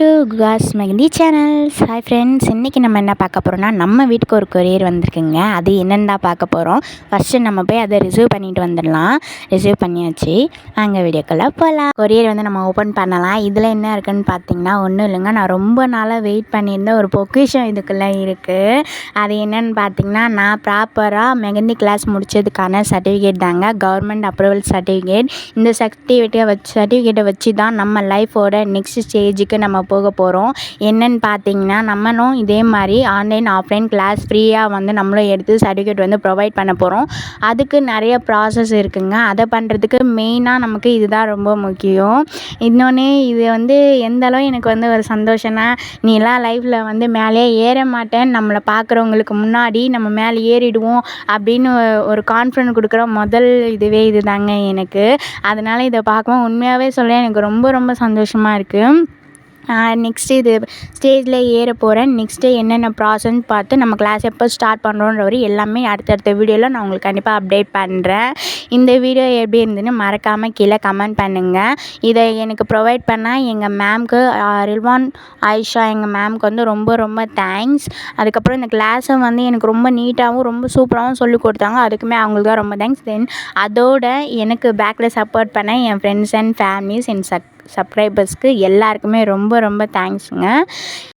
To குகாஸ் mehndi channels hi friends இன்றைக்கி நம்ம என்ன பார்க்க போகிறோம்னா நம்ம வீட்டுக்கு ஒரு கொரியர் வந்திருக்குங்க. அது என்னென்னு தான் பார்க்க போகிறோம் ஃபஸ்ட்டு நம்ம போய் அதை ரிசீவ் பண்ணிட்டு வந்துடலாம். ரிசீவ் பண்ணியாச்சு. அங்கே வீடியோக்குள்ளே போகலாம் கொரியர் வந்து நம்ம ஓப்பன் பண்ணலாம். இதில் என்ன இருக்குன்னு பார்த்தீங்கன்னா ஒன்றும் இல்லைங்க. நான் ரொம்ப நாளாக வெயிட் பண்ணியிருந்த ஒரு பொக்கிஷம் இதுக்குள்ளே இருக்குது அது என்னென்னு பார்த்தீங்கன்னா நான் ப்ராப்பராக மெகந்தி கிளாஸ் முடித்ததுக்கான சர்டிஃபிகேட் தாங்க. கவர்மெண்ட் அப்ரூவல் சர்டிஃபிகேட் இந்த சர்டிஃபிகேட்டை வச்சு சர்டிஃபிகேட்டை வச்சு தான் நம்ம லைஃபோட நெக்ஸ்ட் ஸ்டேஜுக்கு நம்ம போக போகிறோம் என்னன்னு பார்த்தீங்கன்னா நம்மளும் இதே மாதிரி ஆன்லைன் ஆஃப்லைன் கிளாஸ் ஃப்ரீயாக வந்து நம்மளும் எடுத்து சர்டிஃபிகேட் வந்து ப்ரொவைட் பண்ண போகிறோம் அதுக்கு நிறைய ப்ராசஸ் இருக்குங்க. அதை பண்ணுறதுக்கு மெயினாக நமக்கு இதுதான் ரொம்ப முக்கியம். இன்னொன்று இது வந்து எந்த அளவு எனக்கு வந்து ஒரு சந்தோஷம்னா நீலாம் லைஃப்பில் வந்து மேலே ஏற மாட்டேன். நம்மளை பார்க்குறவங்களுக்கு முன்னாடி நம்ம மேலே ஏறிடுவோம் அப்படின்னு ஒரு கான்ஃபிடன்ஸ் கொடுக்குற முதல் இதுவே இது தாங்க எனக்கு. அதனால் இதை பார்க்கவும் உண்மையாகவே சொல்ல எனக்கு ரொம்ப ரொம்ப சந்தோஷமாக இருக்குது நெக்ஸ்ட்டு இது ஸ்டேஜில் ஏற போகிறேன் நெக்ஸ்ட்டு என்னென்ன ப்ராசஸ்ன்னு பார்த்து நம்ம கிளாஸ் எப்போ ஸ்டார்ட் பண்ணுறோன்ற வரை எல்லாமே அடுத்தடுத்த வீடியோவில் நான் உங்களுக்கு கண்டிப்பாக அப்டேட் பண்ணுறேன் இந்த வீடியோ எப்படி இருந்துன்னு மறக்காமல் கீழே கமெண்ட் பண்ணுங்கள் இதை எனக்கு ப்ரொவைட் பண்ணால் எங்கள் மேம்க்கு ரில்வான் ஆயிஷா எங்கள் மேம்க்கு வந்து ரொம்ப ரொம்ப தேங்க்ஸ் அதுக்கப்புறம் இந்த கிளாஸை வந்து எனக்கு ரொம்ப நீட்டாகவும் ரொம்ப சூப்பராகவும் சொல்லிக் கொடுத்தாங்க. அதுக்குமே அவங்களுக்கு தான் ரொம்ப தேங்க்ஸ் தென் அதோட எனக்கு பேக்கில் சப்போர்ட் பண்ண என் ஃப்ரெண்ட்ஸ் அண்ட் ஃபேமிலிஸ் என் சக் சப்ஸ்கிரைபர்ஸ்க்கு எல்லாருக்குமே ரொம்ப ரொம்ப தேங்க்ஸுங்க